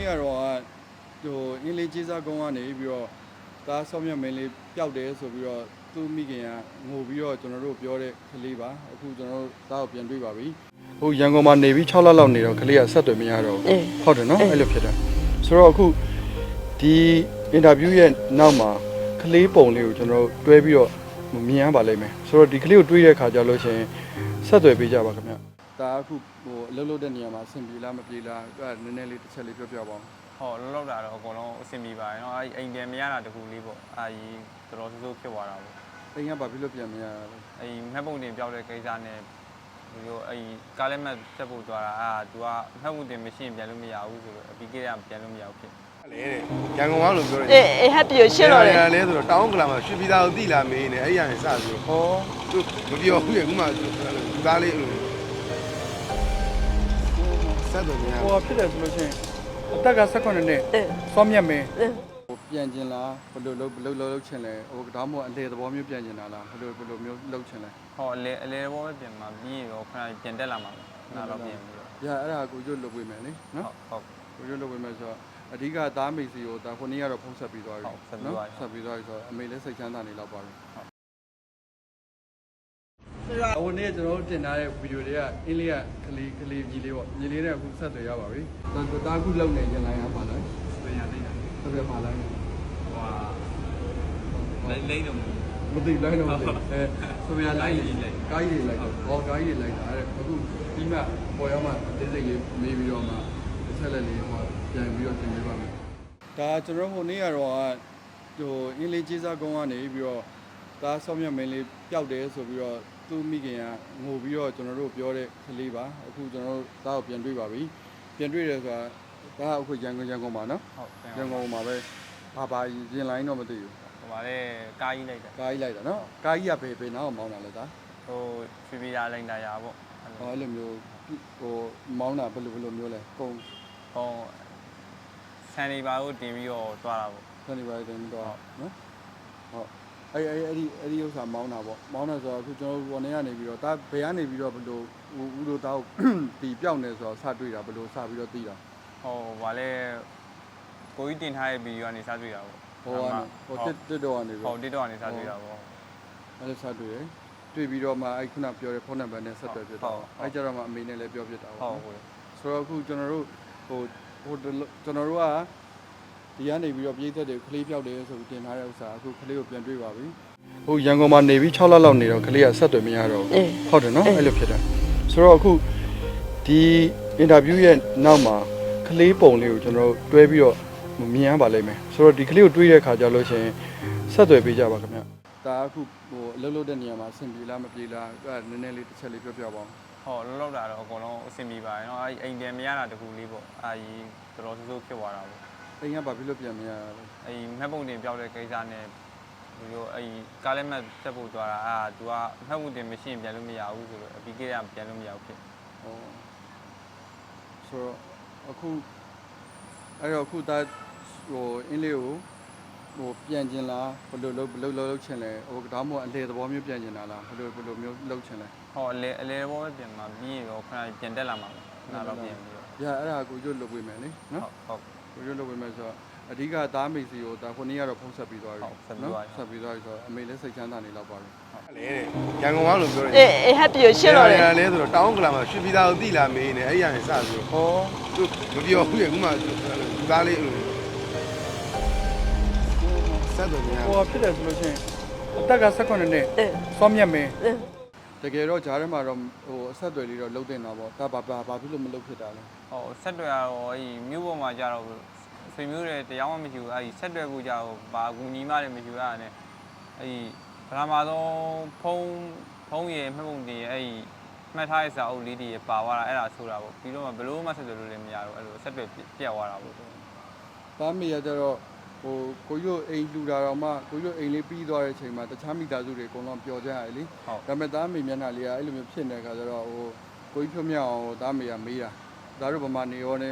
နေ့ကတော့ဟိုအင်းလေးကျေးစားကုန်းကနေပြီးတော့ဒါဆော့မြတ်မင်းလေးပျောက်တယ်ဆိုပြီးတော့သူ့မိခင်ကငိုပြီးတော့ကျွန်တော်တို့ပြောတဲ့ကလေးပါအခုကျွန်တော်တို့သားကိုပြန်တွေ့ပါပြီဟိုရန်ကုန်မှာနေပြီး6လလောက်နေတော့ကလေးကဆက်သွယ်မရတော့အေးဘူးဟုတ်တယ်နော်အဲ့လိုဖြစ်တာဆိုတော့အခုဒီအင်တာဗျူးရဲ့နောက်မှာကလေးပုံလေးကိုကျွန်တော်တို့တွဲပြီးတော့မြင်ရပါလိမ့်မယ်ဆိုတော့ဒီကလေးကိုတွေးတဲ့ခါကျလို့ရှိရင်ဆက်သွယ်ပေးကြပါခင်ဗျ ဒါအခုဟိုအလုပ်လုပ်တဲ့နေရာမှာအဆင်ပြေလားမပြေလားအဲ့ဒါနည်းနည်းလေးတစ်ချက်လေးပြောပြပါဦး ဟောလောက်လောက်တာတော့အကုန်လုံးအဆင်ပြေပါတယ်เนาะအဲအိမ်ပြန်မရတာတခုလေးပေါ့အာကြီးတော်တော်ဆိုးဆိုးဖြစ်သွားတာပေါ့ အိမ်ကဘာဖြစ်လို့ပြန်မရလဲ အဲမှတ်ပုံတင်ပြောက်တဲ့ကိစ္စနဲ့ဒီလိုအဲကားလက်မှတ်တက်ဖို့သွားတာအာ तू ကမှတ်ပုံတင်မရှိရင်ပြန်လို့မရဘူးဆိုတော့အပီကေကပြန်လို့မရဘူးဖြစ် လေတဲ့ရန်ကုန်ကလို့ပြောတယ် အေးအေးဟပ်ပြရှင်းတော့တယ် လဲဆိုတော့တောင်းကလာမှာရွှေပြည်သားကိုတိလာမေးနေအဲ့ရရင်စဆို ဟော သူမပြောဘူးလေခုမှသားလေး ဆက်တော့မြန်ဟိုဖြစ်တယ်ဆိုလို့ရှိရင်အသက်က18နှစ်အေးစောမြတ်မင်းအေးဟိုပြန်ကျင်လားဘယ်လိုလုပ်ဘယ်လိုလုပ်လုပ်ချင်လဲဟိုဒါမှမဟုတ်အလေသဘောမျိုးပြန်ကျင်တာလားဘယ်လိုဘယ်လိုမျိုးလုပ်ချင်လဲဟောအလဲအလဲဘောပဲပြန်มาပြီးရင်တော့ခဏပြန်တက်လာမှာပေါ့နားတော့ပြန်ပြီးတော့ရအဲ့ဒါကိုကျွတ်လုပ်ပေးမယ်လေနော်ဟုတ်ဟုတ်ကိုကျွတ်လုပ်ပေးမယ်ဆိုတော့အဓိကသားမိတ်စီကိုဒါခုနေ့ကတော့ဖုံးဆက်ပြီးသွားပြီဟုတ်ဆက်ပြီးသွားပြီဆက်ပြီးသွားပြီဆိုတော့အမေလည်းစိတ်ချမ်းသာနေလောက်ပါပြီဟုတ် ဟိုနေ့ကျွန်တော်တို့တင်ထားတဲ့ဗီဒီယိုတွေကအင်းလေးကကလေးကလေးကြီးလေးပေါ့ညီလေးနဲ့အခုဆက်သွယ်ရပါပြီဒါဒါအခုလုံနေရင်လိုင်းရပါလားပြန်ရနေတာဆက်ပြပါလားဟိုလိမ့်လိမ့်တော့မသိလိုက်တော့မသိအဲဆိုပြလိုက်ကားကြီးလိုက်ကားကြီးတွေလိုက်ဟောကားကြီးတွေလိုက်တာတဲ့အခုပြီးမှပေါ်ရောက်မှအသေးစိတ်လေးမေးပြီးတော့မှတစ်ဆက်လက်လေးဟောပြန်ပြီးတော့တင်ပေးပါမယ်ဒါကျွန်တော်ဟိုနေ့ကတော့ဟိုအင်းလေးကျေးစားကုန်းကနေပြီးတော့ဒါဆော့မြတ်မင်းလေးပျောက်တယ်ဆိုပြီးတော့ သူ့မိခင်ကငိုပြီးတော့ကျွန်တော်တို့ပြောတဲ့ကလေးပါအခုကျွန်တော်တို့သားကိုပြန်တွေ့ပါပြီပြန်တွေ့တယ်ဆိုတာဒါကအခုရန်ကုန်ရန်ကုန်ပါနော်ဟုတ်ရန်ကုန်မှာပဲဘာဘာရင်လိုင်းတော့မသိဘူးဟိုပါလေကားကြီးလိုက်တာကားကြီးလိုက်တာနော်ကားကြီးကဘယ်ဘယ်နားကိုမောင်းတာလဲဒါဟိုရွှေပြည်သားလိမ့်တာရပေါ့ဟောအဲ့လိုမျိုးဟိုမောင်းတာဘယ်လိုဘယ်လိုမျိုးလဲကုန်းဟောဆန်နေပါကိုတင်ပြီးတော့တွားတာပေါ့စနေပါတယ်တင်တော့နော်ဟုတ် အဲ့အဲ့အဲ့ဒီအဲ့ဒီဥစ္စာမောင်းတာပေါ့မောင်းတာဆိုတော့အခုကျွန်တော်ဘောနေကနေပြီးတော့ဒါဘယ်ကနေပြီးတော့ဘယ်လိုဦးတို့တောက်ဒီပြောက်နေဆိုတော့စတွေ့တာဘယ်လိုစပြီးတော့သိတာဟိုဗာလဲကိုကြီးတင်ထားတဲ့ဗီဒီယိုကနေစတွေ့တာပေါ့ဟိုကနေဟိုတစ်တစ်တော့ကနေပြီးဟိုတော့တစ်တော့ကနေစတွေ့တာပေါ့အဲ့လိုစတွေ့ရတွေ့ပြီးတော့မှအဲ့ခုနပြောတဲ့ဖုန်းနံပါတ်နဲ့ဆက်သွယ်ပြတာဟုတ်ဟုတ်အဲ့ကြတော့မှအမေနဲ့လည်းပြောပြတာဟုပေါ့တ်ဟုတ်ဆိုတော့အခုကျွန်တော်တို့ဟိုဟိုကျွန်တော်တို့က ဒီကနေပြီးတော့ပြည်သက်တွေကလေးပြောက်တယ်ဆိုပြီးတင်ထားတဲ့ဥစ္စာအခုကလေးကိုပြန်တွေ့ပါပြီဟိုရန်ကုန်မှာနေပြီး6လလောက်နေတော့ကလေးကဆက်သွယ်မရတော့ အေး ဘူးဟုတ်တယ်နော်အဲ့လိုဖြစ်တာဆိုတော့အခုဒီအင်တာဗျူးရဲ့နောက်မှာကလေးပုံလေးကိုကျွန်တော်တို့တွဲပြီးတော့မြင်ရပါလိမ့်မယ်ဆိုတော့ဒီကလေးကိုတွေးတဲ့ခါကျလို့ရှိရင်ဆက်သွယ်ပေးကြပါခင်ဗျဒါအခုဟိုအလုပ်လုပ်တဲ့နေရာမှာအဆင်ပြေလားမပြေလားအဲ့ဒါနည်းနည်းလေးတစ်ချက်လေးပြောပြပါဦး ဟောလောက်လောက်တာတော့အကုန်လုံးအဆင်ပြေပါတယ်เนาะအဲအိမ်ပြန်မရတာတခုလေးပေါ့အာကြီးတော်တော်ဆိုးဆိုးဖြစ်သွားတာပေါ့ အိမ်ကဘာဖြစ်လို့ပြန်မရလဲ အဲမှတ်ပုံတင်ပြောက်တဲ့ကိစ္စနဲ့ဒီလိုအဲကားလက်မှတ်တက်ဖို့သွားတာအာ तू ကမှတ်ပုံတင်မရှိရင်ပြန်လို့မရဘူးဆိုတော့အပီကေကပြန်လို့မရဘူးဖြစ် ဟောဆိုတော့အခုအဲ့တော့အခုဒါဟိုအင်းလေးကိုဟိုပြန်ကျင်လားဘယ်လိုလုပ်ဘယ်လိုလုပ်လုပ်ချင်လဲဟိုဒါမှမဟုတ်အလေသဘောမျိုးပြန်ကျင်တာလားဘယ်လိုဘယ်လိုမျိုးလုပ်ချင်လဲ ဟောအလဲအလဲဘောပဲပြန်มาပြီးရင်တော့ခဏပြန်တက်လာမှာပေါ့နားတော့ပြန်ပြီးတော့ ရအဲ့ဒါကိုကျွတ်လုပ်ပေးမယ်လေနော် ဟုတ်ဟုတ် ကိုကျွတ်လုပ်ပေးမယ်ဆိုတော့အဓိကသားမိတ်စီကိုဒါခုနေ့ကတော့ဖုံးဆက်ပြီးသွားပြီဟုတ်ဆက်ပြီးသွားပြီဆက်ပြီးသွားပြီဆိုတော့အမေလည်းစိတ်ချမ်းသာနေလောက်ပါပြီလေတဲ့ရန်ကုန်ကလို့ပြောတယ်အေးအေးဟပ်ပြရှင်းတော့တယ်လဲဆိုတော့တောင်းကလာမှာရွှေပြည်သားကိုတိလာမေးနေအဲ့ရရင်စဆိုဟောသူမပြောဘူးလေခုမှသားလေးဆက်တော့မြန်ဟိုဖြစ်တယ်ဆိုလို့ရှိရင်အသက်က18နှစ်အေး စောမြတ်မင်းအေး တကယ်တော့ဂျားထဲမှာတော့ဟိုအဆက်အသွယ်လေးတော့လုံးတင်တာပေါ့ဒါဘာဘာဘာဖြစ်လို့မလုပ်ဖြစ်တာလဲဟောဆက်တွယ်ရတော့အဲမြို့ပေါ်မှာကြတော့ဆွေမျိုးတွေတရားမှမရှိဘူးအဲဆက်တွယ်ကိုကြတော့ဘာအကူညီမတွေမရှိဘူးအဲ့ဒါနဲ့အဲပထမဆုံးဖုံးဖုံးရယ်မှတ်ပုံတင်ရယ်အဲမှတ်ထားတဲ့စာအုပ်လေးတွေရပါသွားတာအဲ့ဒါဆိုတာပေါ့ပြီးတော့မှဘလို့မှဆက်တွယ်လို့လည်းမရတော့အဲ့လိုဆက်တွယ်ပြတ်သွားတာပေါ့သားမေရကြတော့ ဟိုကိုရွတ်အိမ်လူတာတော့မှကိုရွတ်အိမ်လေးပြီးသွားတဲ့အချိန်မှာတခြားမိသားစုတွေအကုန်လုံးပျော်ကြရတယ်လေဟုတ်ဒါပေမဲ့သားမေမျက်နှာလေးကအဲ့လိုမျိုးဖြစ်နေတဲ့အခါကျတော့ဟိုကိုကြီးဖြိုးမြောက်အောင်သားမေကမေးတာဒါတို့ဗမာနေရောနေ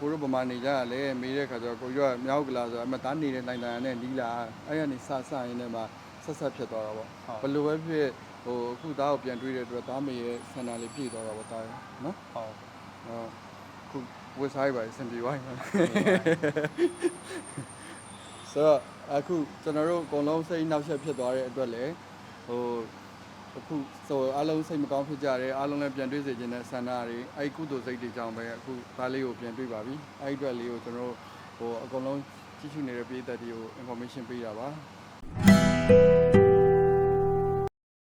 ကိုတို့ဗမာနေကြရလဲမေးတဲ့အခါကျတော့ကိုရွတ်ကမြောက်ကလာဆိုတော့အမသားနေတဲ့နိုင်တိုင်းနဲ့နီးလာအဲ့ရနေစဆရင်းနဲ့မှဆက်ဆက်ဖြစ်သွားတာပေါ့ဘယ်လိုပဲဖြစ်ဟိုအခုသားကိုပြန်တွေ့တဲ့အတွက်သားမေရဲ့ဆန္ဒလေးပြည့်သွားတာပေါ့သားရနော်ဟုတ်အော်ခုဒဝက်စားရပါအဆင်ပြေပါ့မယ် ဆိုတော့အခုကျွန်တော်တို့အကုန်လုံးစိတ်နောက်ဆက်ဖြစ်သွားတဲ့အတွက်လည်းဟိုအခုဆိုအားလုံးစိတ်မကောင်းဖြစ်ကြတယ်အားလုံးလည်းပြန်တွေ့စေခြင်းနဲ့ဆန္ဒတွေအဲ့ဒီကုသိုလ်စိတ်တွေကြောင့်ပဲအခုသားလေးကိုပြန်တွေ့ပါပြီအဲ့ဒီအတွက်လေးကိုကျွန်တော်တို့ဟိုအကုန်လုံးကြည့်ရှုနေတဲ့ပြည်သက်တွေကို information ပေးတာပါ